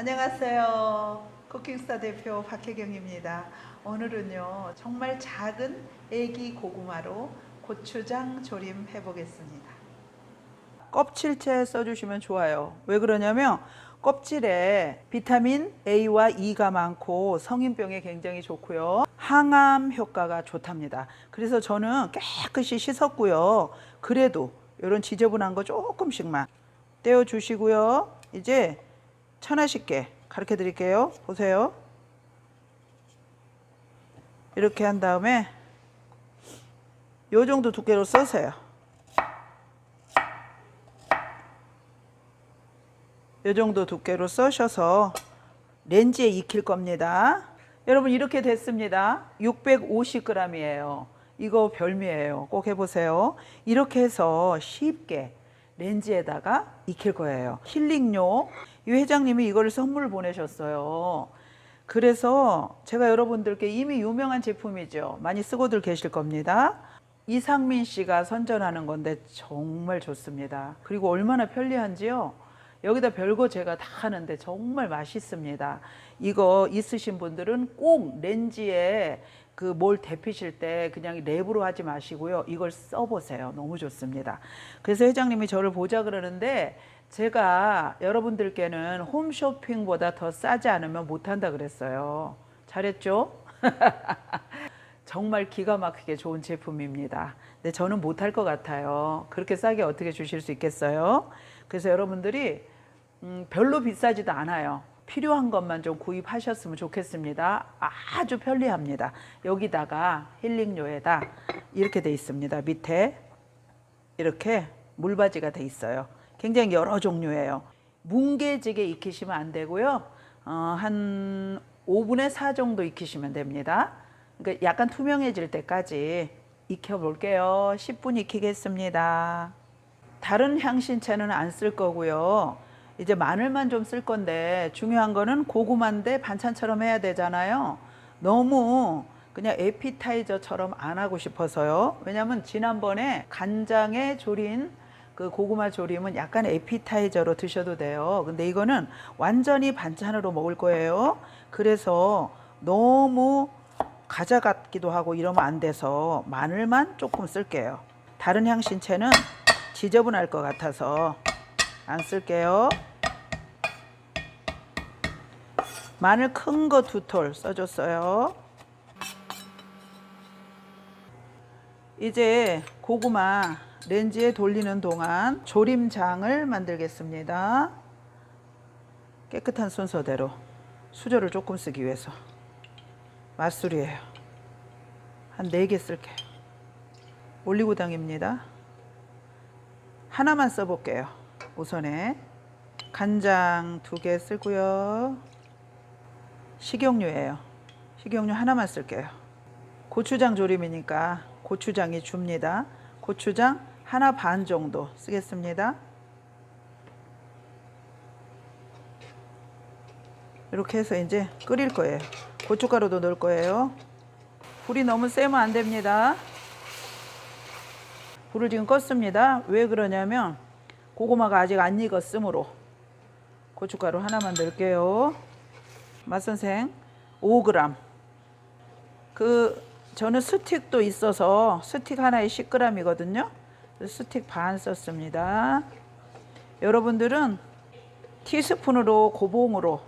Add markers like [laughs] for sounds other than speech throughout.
안녕하세요. 쿠킹스타 대표 박혜경입니다. 오늘은요, 정말 작은 애기 고구마로 고추장 조림 해 보겠습니다. 껍질째 써주시면 좋아요. 왜 그러냐면 껍질에 비타민 A와 E가 많고 성인병에 굉장히 좋고요. 항암 효과가 좋답니다. 그래서 저는 깨끗이 씻었고요. 그래도 이런 지저분한 거 조금씩만 떼어 주시고요. 이제 천하쉽게 가르쳐 드릴게요. 보세요. 이렇게 한 다음에 요 정도 두께로 써세요. 요 정도 두께로 써셔서 렌즈에 익힐 겁니다. 여러분 이렇게 됐습니다. 650g이에요. 이거 별미예요. 꼭 해보세요. 이렇게 해서 쉽게 렌즈에다가 익힐 거예요. 힐링요. 이 회장님이 이걸 선물 보내셨어요. 그래서 제가 여러분들께 이미 유명한 제품이죠. 많이 쓰고들 계실 겁니다. 이상민 씨가 선전하는 건데 정말 좋습니다. 그리고 얼마나 편리한지요. 여기다 별거 제가 다 하는데 정말 맛있습니다. 이거 있으신 분들은 꼭 렌즈에 그 뭘 데피실 때 그냥 랩으로 하지 마시고요. 이걸 써보세요. 너무 좋습니다. 그래서 회장님이 저를 보자 그러는데 제가 여러분들께는 홈쇼핑보다 더 싸지 않으면 못한다 그랬어요. 잘했죠? [laughs] 정말 기가 막히게 좋은 제품입니다. 근데 저는 못할 것 같아요. 그렇게 싸게 어떻게 주실 수 있겠어요? 그래서 여러분들이 음, 별로 비싸지도 않아요. 필요한 것만 좀 구입하셨으면 좋겠습니다. 아주 편리합니다. 여기다가 힐링료에다 이렇게 돼 있습니다. 밑에 이렇게 물바지가 돼 있어요. 굉장히 여러 종류예요. 뭉개지게 익히시면 안 되고요. 어, 한 5분의 4 정도 익히시면 됩니다. 그러니까 약간 투명해질 때까지 익혀 볼게요. 10분 익히겠습니다. 다른 향신채는 안 쓸 거고요. 이제 마늘만 좀 쓸 건데 중요한 거는 고구마인데 반찬처럼 해야 되잖아요. 너무 그냥 에피타이저처럼 안 하고 싶어서요. 왜냐면 지난번에 간장에 졸인 그 고구마 조림은 약간 에피타이저로 드셔도 돼요. 근데 이거는 완전히 반찬으로 먹을 거예요. 그래서 너무 과자 같기도 하고 이러면 안 돼서 마늘만 조금 쓸게요. 다른 향신채는 지저분할 것 같아서 안 쓸게요. 마늘 큰 거 두 톨 써줬어요. 이제 고구마 렌즈에 돌리는 동안 조림장을 만들겠습니다. 깨끗한 순서대로 수저를 조금 쓰기 위해서 맛술이에요. 한 4개 쓸게요. 올리고당입니다. 하나만 써볼게요. 우선에 간장 두개 쓰고요. 식용유예요. 식용유 하나만 쓸게요. 고추장 조림이니까 고추장이 줍니다. 고추장 하나 반 정도 쓰겠습니다. 이렇게 해서 이제 끓일 거예요. 고춧가루도 넣을 거예요. 불이 너무 세면 안 됩니다. 불을 지금 껐습니다. 왜 그러냐면 고구마가 아직 안 익었으므로 고춧가루 하나만 넣을게요. 맛선생 5g. 그 저는 스틱도 있어서 스틱 하나에 10g이거든요. 스틱 반 썼습니다. 여러분들은 티스푼으로 고봉으로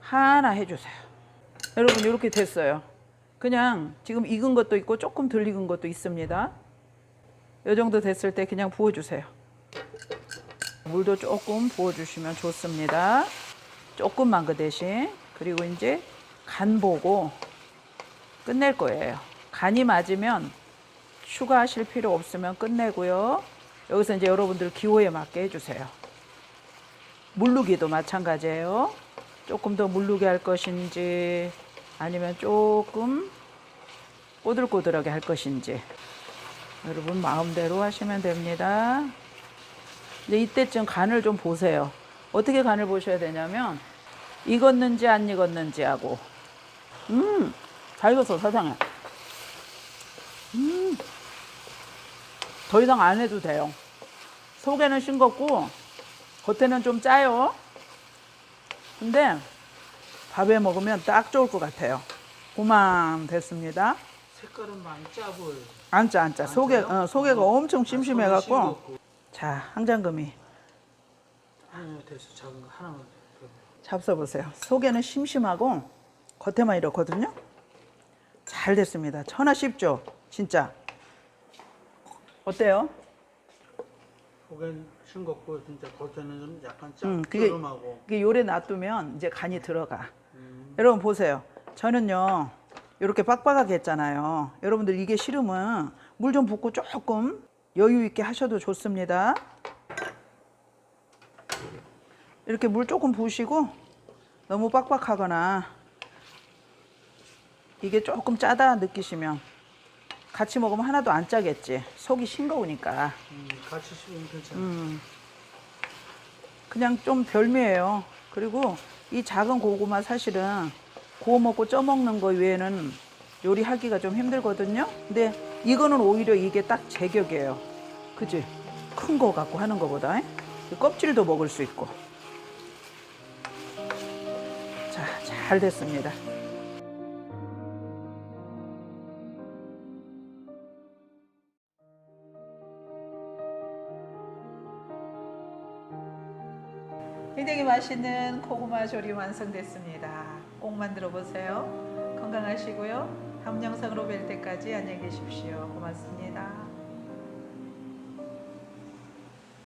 하나 해주세요. 여러분 이렇게 됐어요. 그냥 지금 익은 것도 있고 조금 덜 익은 것도 있습니다. 이 정도 됐을 때 그냥 부어주세요. 물도 조금 부어주시면 좋습니다. 조금만 그 대신 그리고 이제 간 보고 끝낼 거예요. 간이 맞으면 추가하실 필요 없으면 끝내고요. 여기서 이제 여러분들 기호에 맞게 해주세요. 물르기도 마찬가지예요. 조금 더 물르게 할 것인지 아니면 조금 꼬들꼬들하게 할 것인지 여러분 마음대로 하시면 됩니다. 근데 이때쯤 간을 좀 보세요. 어떻게 간을 보셔야 되냐면 익었는지 안 익었는지 하고 음, 다 익었어 사장님. 음, 더 이상 안 해도 돼요. 속에는 싱겁고 겉에는 좀 짜요. 근데 밥에 먹으면 딱 좋을 것 같아요. 고만 됐습니다. 색깔은 많이 짜보여. 앉자 앉자. 속에 짜요? 어, 속에가 엄청 아, 심심해 갖고. 싱겁고. 자 항장금이 아니요 됐어 작은 거 하나만 더. 잡숴보세요. 속에는 심심하고 겉에만 이렇거든요. 잘 됐습니다. 천하 쉽죠? 진짜. 어때요? 속엔 싱겁고 진짜 겉에는 좀 약간 짜. 음, 그게- 요래 놔두면 이제 간이 들어가. 음, 여러분 보세요. 저는요 이렇게 빡빡하게 했잖아요. 여러분들 이게 싫으면 물 좀 붓고 조금 여유 있게 하셔도 좋습니다. 이렇게 물 조금 부으시고 너무 빡빡하거나 이게 조금 짜다 느끼시면 같이 먹으면 하나도 안 짜겠지. 속이 싱거우니까. 음, 같이 씹으면 괜찮아. 음. 그냥 좀 별미예요. 그리고 이 작은 고구마 사실은 구워 먹고 쪄 먹는 거 외에는 요리하기가 좀 힘들거든요. 근데 이거는 오히려 이게 딱 제격이에요. 그지? 큰 거 갖고 하는 거보다. 이 껍질도 먹을 수 있고. 자, 잘 됐습니다. 굉장히 맛있는 고구마 조림 완성됐습니다. 꼭 만들어 보세요. 건강하시고요. 다음 영상으로 뵐 때까지 안녕히 계십시오. 고맙습니다.